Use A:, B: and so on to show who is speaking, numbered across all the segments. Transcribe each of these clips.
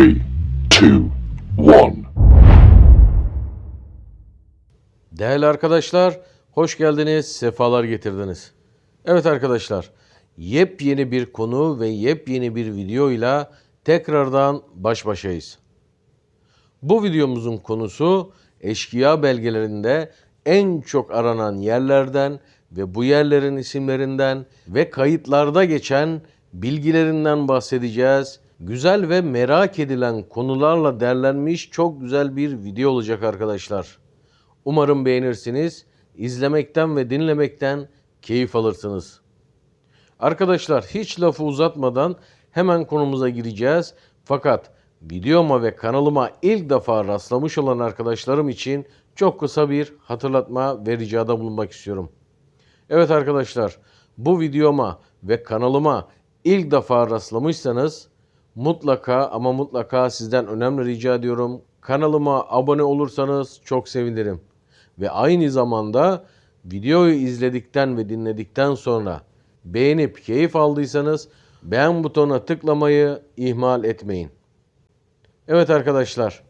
A: Three, two, one.
B: Değerli arkadaşlar, hoş geldiniz, sefalar getirdiniz. Evet arkadaşlar, yepyeni bir konu ve yepyeni bir videoyla tekrardan baş başayız. Bu videomuzun konusu eşkıya belgelerinde en çok aranan yerlerden ve bu yerlerin isimlerinden ve kayıtlarda geçen bilgilerinden bahsedeceğiz. Güzel ve merak edilen konularla derlenmiş çok güzel bir video olacak arkadaşlar. Umarım beğenirsiniz. İzlemekten ve dinlemekten keyif alırsınız. Arkadaşlar hiç lafı uzatmadan hemen konumuza gireceğiz. Fakat videoma ve kanalıma ilk defa rastlamış olan arkadaşlarım için çok kısa bir hatırlatma ve ricada bulunmak istiyorum. Evet arkadaşlar, bu videoma ve kanalıma ilk defa rastlamışsanız mutlaka ama mutlaka sizden önemli rica ediyorum. Kanalıma abone olursanız çok sevinirim. Ve aynı zamanda videoyu izledikten ve dinledikten sonra beğenip keyif aldıysanız beğen butonuna tıklamayı ihmal etmeyin. Evet arkadaşlar,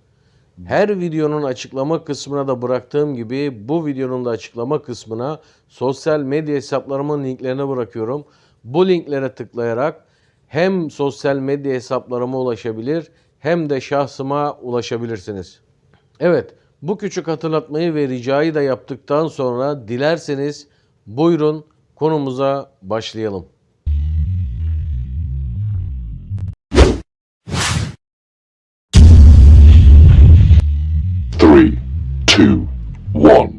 B: her videonun açıklama kısmına da bıraktığım gibi bu videonun da açıklama kısmına sosyal medya hesaplarımın linklerini bırakıyorum. Bu linklere tıklayarak hem sosyal medya hesaplarıma ulaşabilir hem de şahsıma ulaşabilirsiniz. Evet, bu küçük hatırlatmayı ve ricayı da yaptıktan sonra dilerseniz buyurun konumuza başlayalım.
A: Three, two, one.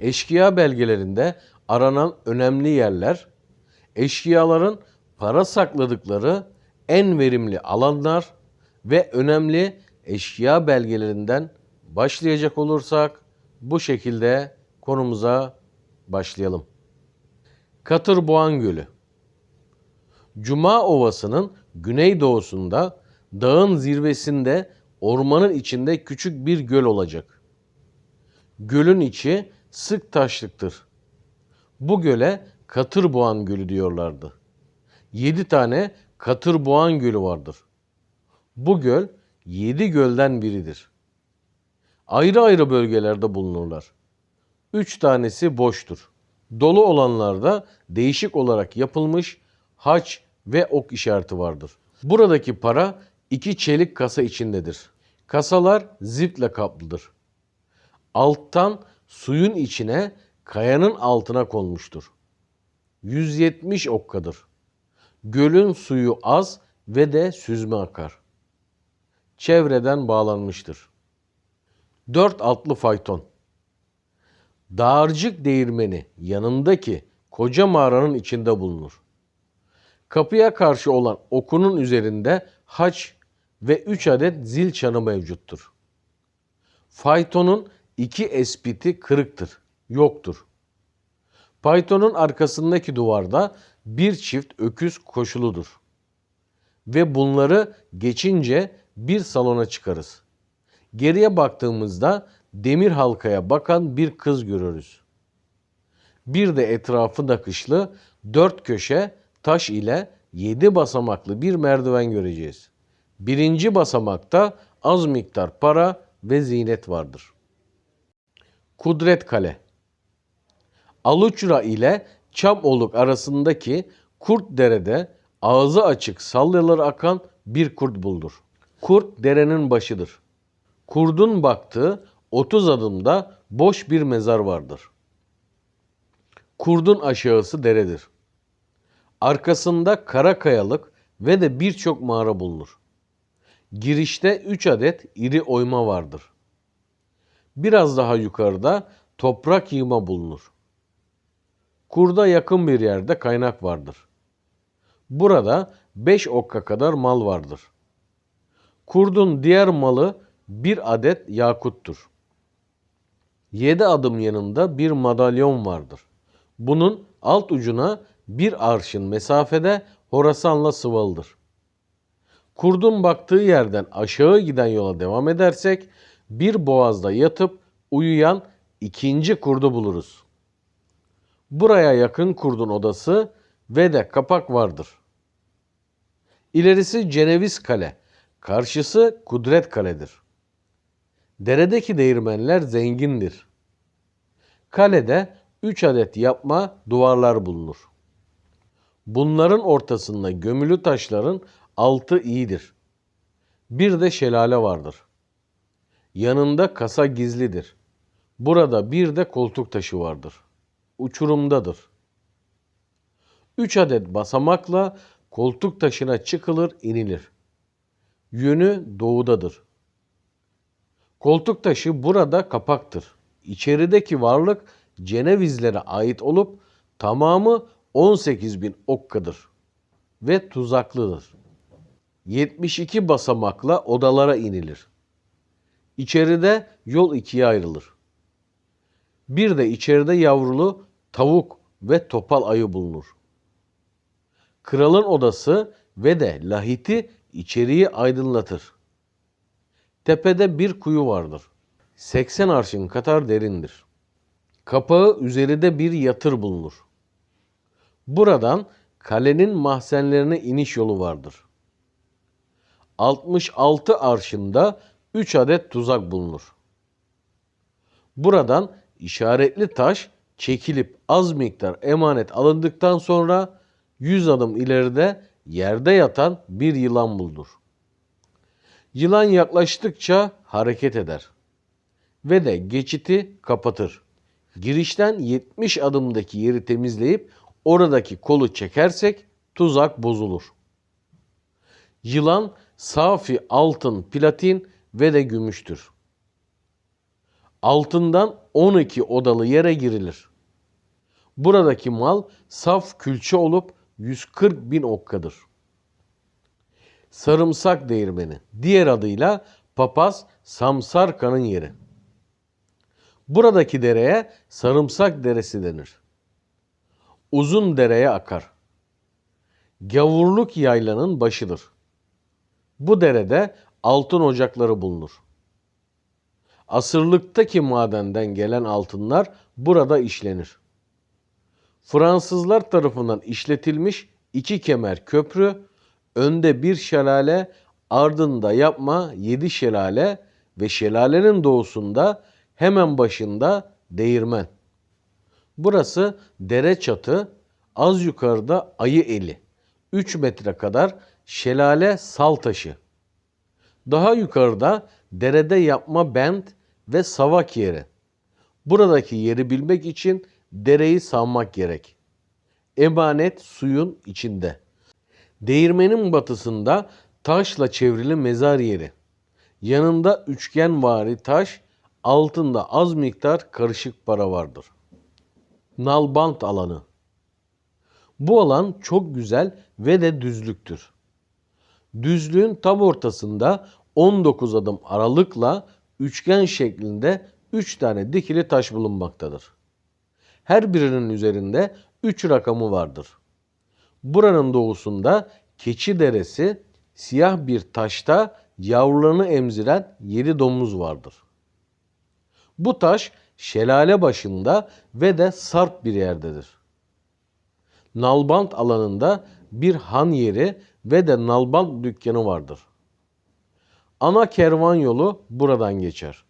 B: Eşkıya belgelerinde aranan önemli yerler, eşkıyaların para sakladıkları en verimli alanlar ve önemli eşkıya belgelerinden başlayacak olursak bu şekilde konumuza başlayalım. Katırboğan Gölü Cuma Ovası'nın güneydoğusunda dağın zirvesinde ormanın içinde küçük bir göl olacak. Gölün içi sık taşlıktır. Bu göle Katırboğan Gölü diyorlardı. Yedi tane Katırboğan Gölü vardır. Bu göl yedi gölden biridir. Ayrı ayrı bölgelerde bulunurlar. Üç tanesi boştur. Dolu olanlarda değişik olarak yapılmış haç ve ok işareti vardır. Buradaki para iki çelik kasa içindedir. Kasalar ziple kaplıdır. Alttan suyun içine kayanın altına konmuştur. 170 okkadır. Gölün suyu az ve de süzme akar. Çevreden bağlanmıştır. Dört atlı fayton. Dağarcık değirmeni yanındaki koca mağaranın içinde bulunur. Kapıya karşı olan okunun üzerinde haç ve 3 adet zil çanı mevcuttur. Faytonun iki espiti kırıktır, yoktur. Faytonun arkasındaki duvarda bir çift öküz koşuludur. Ve bunları geçince bir salona çıkarız. Geriye baktığımızda demir halkaya bakan bir kız görürüz. Bir de etrafı nakışlı dört köşe taş ile yedi basamaklı bir merdiven göreceğiz. Birinci basamakta az miktar para ve zinet vardır. Kudret Kale Aluçra ile Çamoluk arasındaki Kurt Dere'de ağzı açık salyaları akan bir kurt buldur. Kurt derenin başıdır. Kurdun baktığı 30 adımda boş bir mezar vardır. Kurdun aşağısı deredir. Arkasında kara kayalık ve de birçok mağara bulunur. Girişte 3 adet iri oyma vardır. Biraz daha yukarıda toprak yığma bulunur. Kurda yakın bir yerde kaynak vardır. Burada 5 okka kadar mal vardır. Kurdun diğer malı bir adet yakuttur. 7 adım yanında bir madalyon vardır. Bunun alt ucuna bir arşın mesafede Horasan'la sıvalıdır. Kurdun baktığı yerden aşağı giden yola devam edersek bir boğazda yatıp uyuyan ikinci kurdu buluruz. Buraya yakın kurdun odası ve de kapak vardır. İlerisi Ceneviz Kale, karşısı Kudret Kale'dir. Deredeki değirmenler zengindir. Kalede 3 adet yapma duvarlar bulunur. Bunların ortasında gömülü taşların altı iyidir. Bir de şelale vardır. Yanında kasa gizlidir. Burada bir de koltuk taşı vardır. Uçurumdadır. Üç adet basamakla koltuk taşına çıkılır inilir. Yönü doğudadır. Koltuk taşı burada kapaktır. İçerideki varlık Cenevizlere ait olup tamamı 18 bin okkadır ve tuzaklıdır. 72 basamakla odalara inilir. İçeride yol ikiye ayrılır. Bir de içeride yavrulu tavuk ve topal ayı bulunur. Kralın odası ve de lahiti içeriği aydınlatır. Tepede bir kuyu vardır. 80 arşın kadar derindir. Kapağı üzerinde bir yatır bulunur. Buradan kalenin mahzenlerine iniş yolu vardır. 66 arşında 3 adet tuzak bulunur. Buradan işaretli taş çekilip az miktar emanet alındıktan sonra 100 adım ileride yerde yatan bir yılan bulunur. Yılan yaklaştıkça hareket eder ve de geçiti kapatır. Girişten 70 adımdaki yeri temizleyip oradaki kolu çekersek tuzak bozulur. Yılan safi altın, platin ve de gümüştür. Altından 12 odalı yere girilir. Buradaki mal saf külçe olup 140 bin okkadır. Sarımsak değirmeni, diğer adıyla papaz Samsarka'nın yeri. Buradaki dereye sarımsak deresi denir. Uzun dereye akar. Gavurluk yaylanın başıdır. Bu derede altın ocakları bulunur. Asırlıktaki madenden gelen altınlar burada işlenir. Fransızlar tarafından işletilmiş iki kemer köprü, önde bir şelale, ardında yapma yedi şelale ve şelalenin doğusunda hemen başında değirmen. Burası dere çatı, az yukarıda ayı eli. 3 metre kadar şelale sal taşı. Daha yukarıda derede yapma bent ve savak yeri. Buradaki yeri bilmek için dereyi sanmak gerek. Emanet suyun içinde. Değirmenin batısında taşla çevrili mezar yeri. Yanında üçgenvari taş, altında az miktar karışık para vardır. Nalbant alanı. Bu alan çok güzel ve de düzlüktür. Düzlüğün tam ortasında 19 adım aralıkla üçgen şeklinde 3 tane dikili taş bulunmaktadır. Her birinin üzerinde 3 rakamı vardır. Buranın doğusunda Keçi Deresi siyah bir taşta yavrularını emziren 7 domuz vardır. Bu taş şelale başında ve de sarp bir yerdedir. Nalbant alanında bir han yeri ve de nalbant dükkanı vardır. Ana kervan yolu buradan geçer.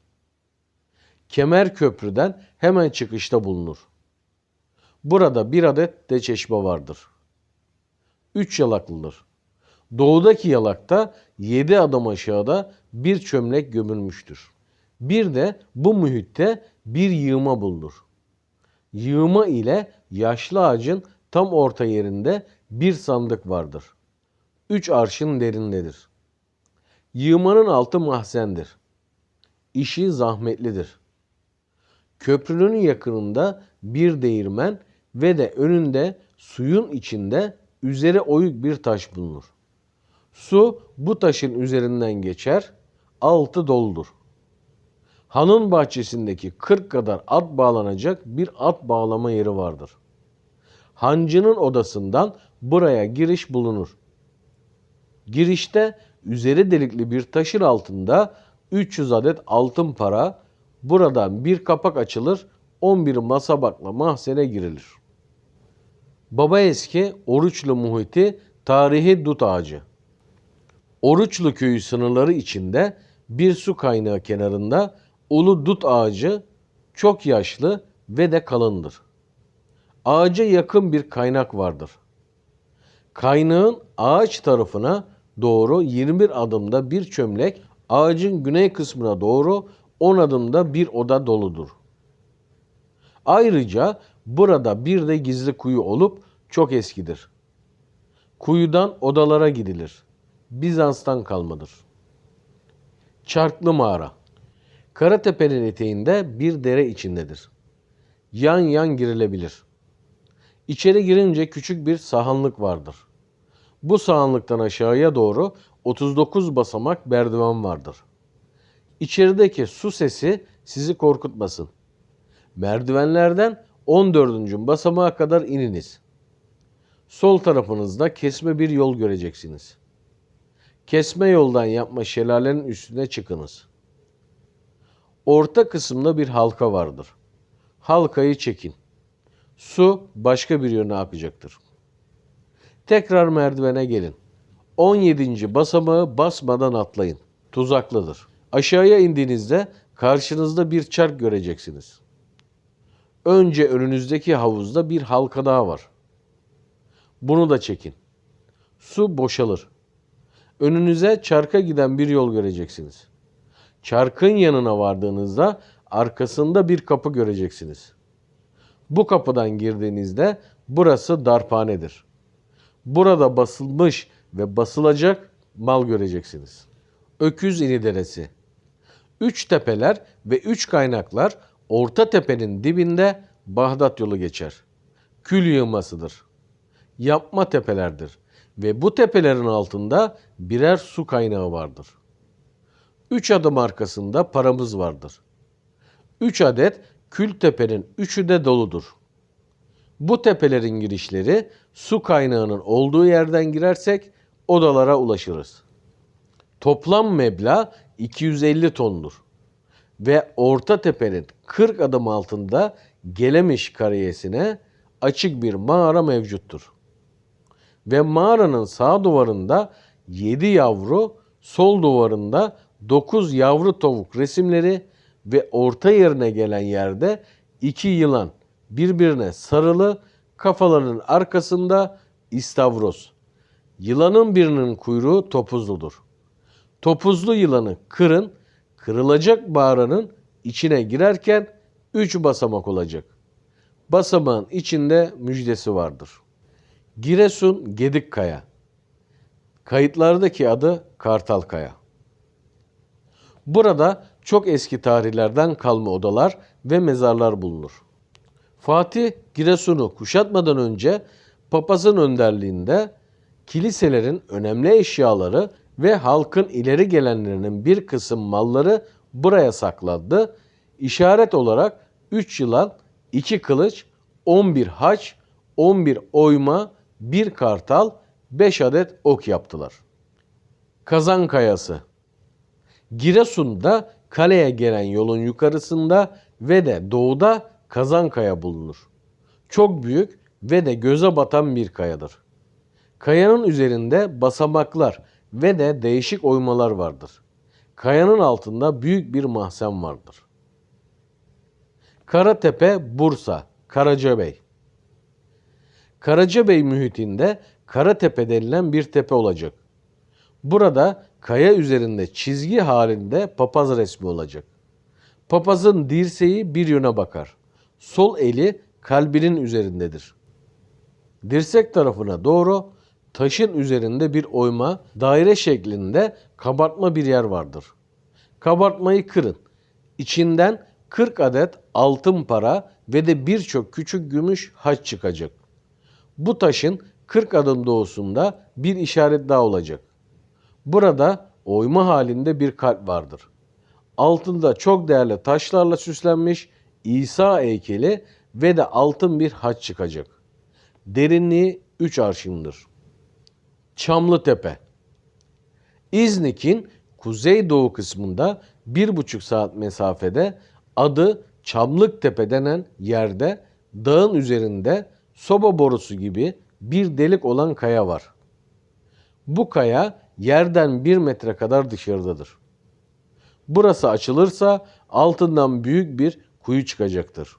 B: Kemer Köprü'den hemen çıkışta bulunur. Burada bir adet de çeşme vardır. Üç yalaklıdır. Doğudaki yalakta yedi adım aşağıda bir çömlek gömülmüştür. Bir de bu mühitte bir yığma bulunur. Yığma ile yaşlı ağacın tam orta yerinde bir sandık vardır. Üç arşın derindedir. Yığmanın altı mahzendir. İşi zahmetlidir. Köprünün yakınında bir değirmen ve de önünde suyun içinde üzeri oyuk bir taş bulunur. Su bu taşın üzerinden geçer, altı doludur. Hanın bahçesindeki 40 kadar at bağlanacak bir at bağlama yeri vardır. Hancının odasından buraya giriş bulunur. Girişte üzeri delikli bir taşın altında 300 adet altın para, buradan bir kapak açılır, 11 masabakla mahzene girilir. Baba eski Oruçlu muhiti tarihi dut ağacı. Oruçlu köyü sınırları içinde bir su kaynağı kenarında ulu dut ağacı çok yaşlı ve de kalındır. Ağaca yakın bir kaynak vardır. Kaynağın ağaç tarafına doğru 21 adımda bir çömlek, ağacın güney kısmına doğru 10 adımda bir oda doludur. Ayrıca burada bir de gizli kuyu olup çok eskidir. Kuyudan odalara gidilir. Bizans'tan kalmadır. Çarklı Mağara Karatepe'nin eteğinde bir dere içindedir. Yan yan girilebilir. İçeri girince küçük bir sahanlık vardır. Bu sahanlıktan aşağıya doğru 39 basamak merdiven vardır. İçerideki su sesi sizi korkutmasın. Merdivenlerden 14. basamağa kadar ininiz. Sol tarafınızda kesme bir yol göreceksiniz. Kesme yoldan yapma şelalenin üstüne çıkınız. Orta kısımda bir halka vardır. Halkayı çekin. Su başka bir yöne akacaktır. Tekrar merdivene gelin. 17. basamağı basmadan atlayın. Tuzaklıdır. Aşağıya indiğinizde karşınızda bir çark göreceksiniz. Önce önünüzdeki havuzda bir halka daha var. Bunu da çekin. Su boşalır. Önünüze çarka giden bir yol göreceksiniz. Çarkın yanına vardığınızda arkasında bir kapı göreceksiniz. Bu kapıdan girdiğinizde burası darphanedir. Burada basılmış ve basılacak mal göreceksiniz. Öküz İni Deresi Üç tepeler ve üç kaynaklar orta tepenin dibinde Bağdat yolu geçer. Kül yığmasıdır. Yapma tepelerdir ve bu tepelerin altında birer su kaynağı vardır. Üç adım arkasında paramız vardır. Üç adet kül tepenin üçü de doludur. Bu tepelerin girişleri su kaynağının olduğu yerden girersek odalara ulaşırız. Toplam meblağ 250 tondur ve orta tepenin 40 adım altında Gelemiş kariyesine açık bir mağara mevcuttur. Ve mağaranın sağ duvarında 7 yavru, sol duvarında 9 yavru tavuk resimleri ve orta yerine gelen yerde iki yılan birbirine sarılı kafalarının arkasında istavroz. Yılanın birinin kuyruğu topuzludur. Topuzlu yılanı kırın, kırılacak mağaranın içine girerken üç basamak olacak. Basamağın içinde müjdesi vardır. Giresun Gedikkaya. Kayıtlardaki adı Kartalkaya. Burada çok eski tarihlerden kalma odalar ve mezarlar bulunur. Fatih Giresun'u kuşatmadan önce papazın önderliğinde kiliselerin önemli eşyaları ve halkın ileri gelenlerinin bir kısım malları buraya saklandı. İşaret olarak 3 yılan, 2 kılıç, 11 haç, 11 oyma, 1 kartal, 5 adet ok yaptılar. Kazan Kayası Giresun'da kaleye gelen yolun yukarısında ve de doğuda Kazankaya bulunur. Çok büyük ve de göze batan bir kayadır. Kayanın üzerinde basamaklar ve de değişik oymalar vardır. Kayanın altında büyük bir mahzen vardır. Karatepe, Bursa, Karacabey. Karacabey mühitinde Karatepe denilen bir tepe olacak. Burada kaya üzerinde çizgi halinde papaz resmi olacak. Papazın dirseği bir yöne bakar. Sol eli kalbinin üzerindedir. Dirsek tarafına doğru taşın üzerinde bir oyma, daire şeklinde kabartma bir yer vardır. Kabartmayı kırın. İçinden 40 adet altın para ve de birçok küçük gümüş haç çıkacak. Bu taşın 40 adım doğusunda bir işaret daha olacak. Burada oyma halinde bir kalp vardır. Altında çok değerli taşlarla süslenmiş İsa heykeli ve de altın bir haç çıkacak. Derinliği 3 arşındır. Çamlıtepe İznik'in kuzeydoğu kısmında bir buçuk saat mesafede adı Çamlıktepe denen yerde dağın üzerinde soba borusu gibi bir delik olan kaya var. Bu kaya yerden 1 metre kadar dışarıdadır. Burası açılırsa altından büyük bir kuyu çıkacaktır.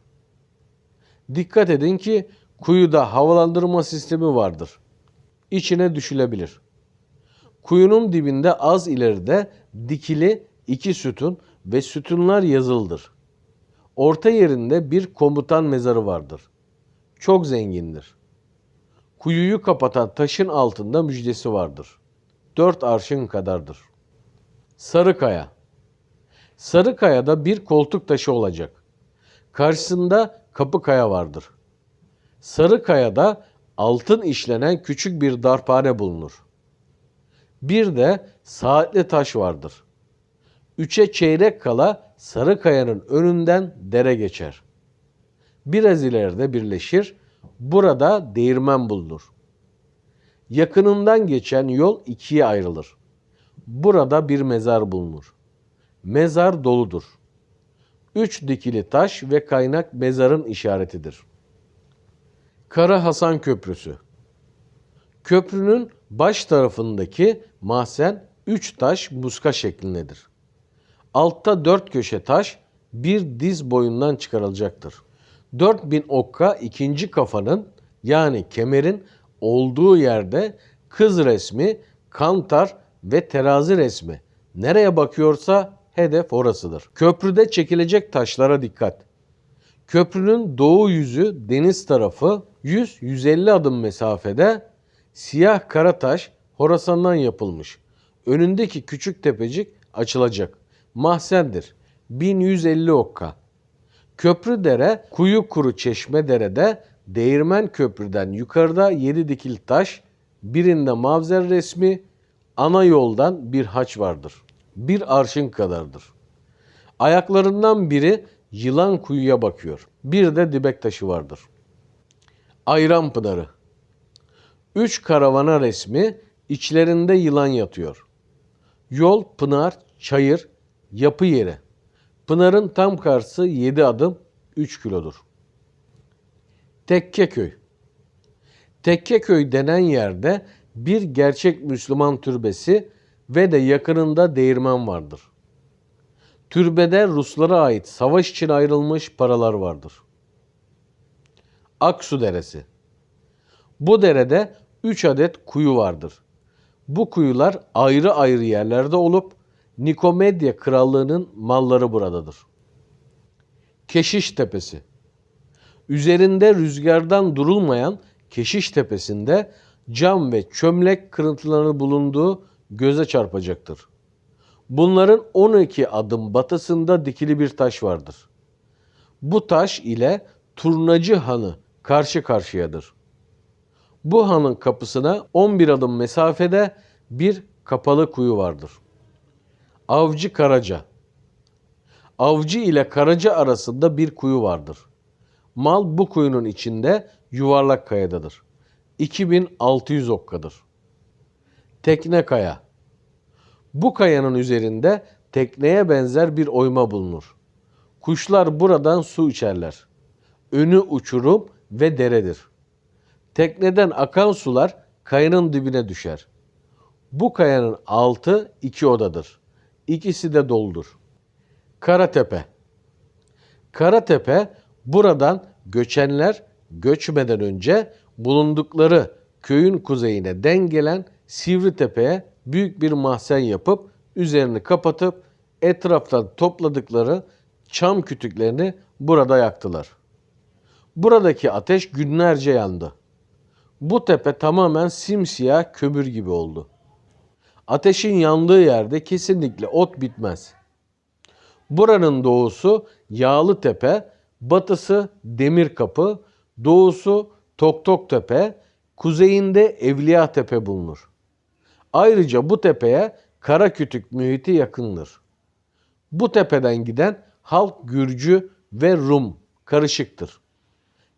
B: Dikkat edin ki kuyuda havalandırma sistemi vardır. İçine düşülebilir. Kuyunun dibinde az ileride dikili iki sütun ve sütunlar yazıldır. Orta yerinde bir komutan mezarı vardır. Çok zengindir. Kuyuyu kapatan taşın altında müjdesi vardır. Dört arşın kadardır. Sarıkaya Sarıkaya'da bir koltuk taşı olacak. Karşısında Kapıkaya vardır. Sarıkaya'da altın işlenen küçük bir darphane bulunur. Bir de saatli taş vardır. Üçe çeyrek kala Sarıkaya'nın önünden dere geçer. Biraz ileride birleşir, burada değirmen bulunur. Yakınından geçen yol ikiye ayrılır. Burada bir mezar bulunur. Mezar doludur. Üç dikili taş ve kaynak mezarın işaretidir. Kara Hasan Köprüsü Köprünün baş tarafındaki mahzen üç taş muska şeklindedir. Altta dört köşe taş bir diz boyundan çıkarılacaktır. 4000 okka ikinci kafanın yani kemerin olduğu yerde kız resmi, kantar ve terazi resmi nereye bakıyorsa hedef orasıdır. Köprüde çekilecek taşlara dikkat. Köprünün doğu yüzü deniz tarafı 100-150 adım mesafede siyah kara taş Horasan'dan yapılmış. Önündeki küçük tepecik açılacak. Mahzendir. 1150 okka. Köprü dere kuyu kuru çeşme derede değirmen köprüden yukarıda yedi dikili taş birinde mavzer resmi ana yoldan bir haç vardır. Bir arşın kadardır. Ayaklarından biri yılan kuyuya bakıyor. Bir de dibek taşı vardır. Ayran Pınarı Üç karavana resmi içlerinde yılan yatıyor. Yol, pınar, çayır, yapı yeri. Pınarın tam karşısı 7 adım 3 kilodur. Tekkeköy Tekkeköy denen yerde bir gerçek Müslüman türbesi ve de yakınında değirmen vardır. Türbede Ruslara ait savaş için ayrılmış paralar vardır. Aksu Deresi Bu derede 3 adet kuyu vardır. Bu kuyular ayrı ayrı yerlerde olup Nikomedya krallığının malları buradadır. Keşiş Tepesi Üzerinde rüzgardan durulmayan Keşiş Tepesi'nde cam ve çömlek kırıntıları bulunduğu göze çarpacaktır. Bunların 12 adım batısında dikili bir taş vardır. Bu taş ile Turnacı Hanı karşı karşıyadır. Bu hanın kapısına 11 adım mesafede bir kapalı kuyu vardır. Avcı Karaca Avcı ile Karaca arasında bir kuyu vardır. Mal bu kuyunun içinde yuvarlak kayadadır. 2600 okkadır. Tekne Kaya Bu kayanın üzerinde tekneye benzer bir oyma bulunur. Kuşlar buradan su içerler. Önü uçurum ve deredir. Tekneden akan sular kayanın dibine düşer. Bu kayanın altı iki odadır. İkisi de doludur. Karatepe Karatepe buradan göçenler göçmeden önce bulundukları köyün kuzeyine den gelen Sivritepe'ye büyük bir mahzen yapıp üzerini kapatıp etraftan topladıkları çam kütüklerini burada yaktılar. Buradaki ateş günlerce yandı. Bu tepe tamamen simsiyah kömür gibi oldu. Ateşin yandığı yerde kesinlikle ot bitmez. Buranın doğusu Yağlı Tepe, batısı Demir Kapı, doğusu Toktok Tepe, kuzeyinde Evliya Tepe bulunur. Ayrıca bu tepeye Karakütük mühiti yakındır. Bu tepeden giden halk Gürcü ve Rum karışıktır.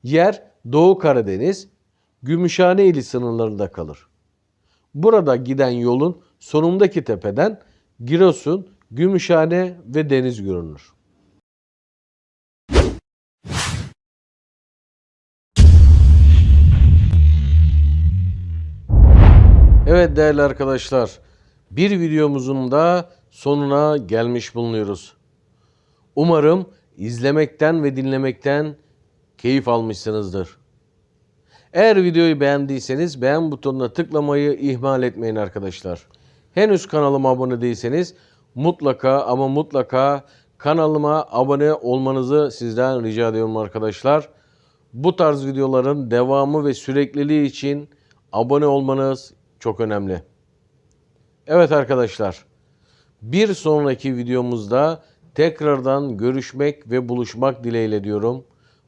B: Yer Doğu Karadeniz, Gümüşhane ili sınırlarında kalır. Burada giden yolun sonundaki tepeden Giresun, Gümüşhane ve deniz görünür. Evet değerli arkadaşlar, bir videomuzun da sonuna gelmiş bulunuyoruz. Umarım izlemekten ve dinlemekten keyif almışsınızdır. Eğer videoyu beğendiyseniz beğen butonuna tıklamayı ihmal etmeyin arkadaşlar. Henüz kanalıma abone değilseniz mutlaka ama mutlaka kanalıma abone olmanızı sizden rica ediyorum arkadaşlar. Bu tarz videoların devamı ve sürekliliği için abone olmanız çok önemli. Evet arkadaşlar. Bir sonraki videomuzda tekrardan görüşmek ve buluşmak dileğiyle diyorum.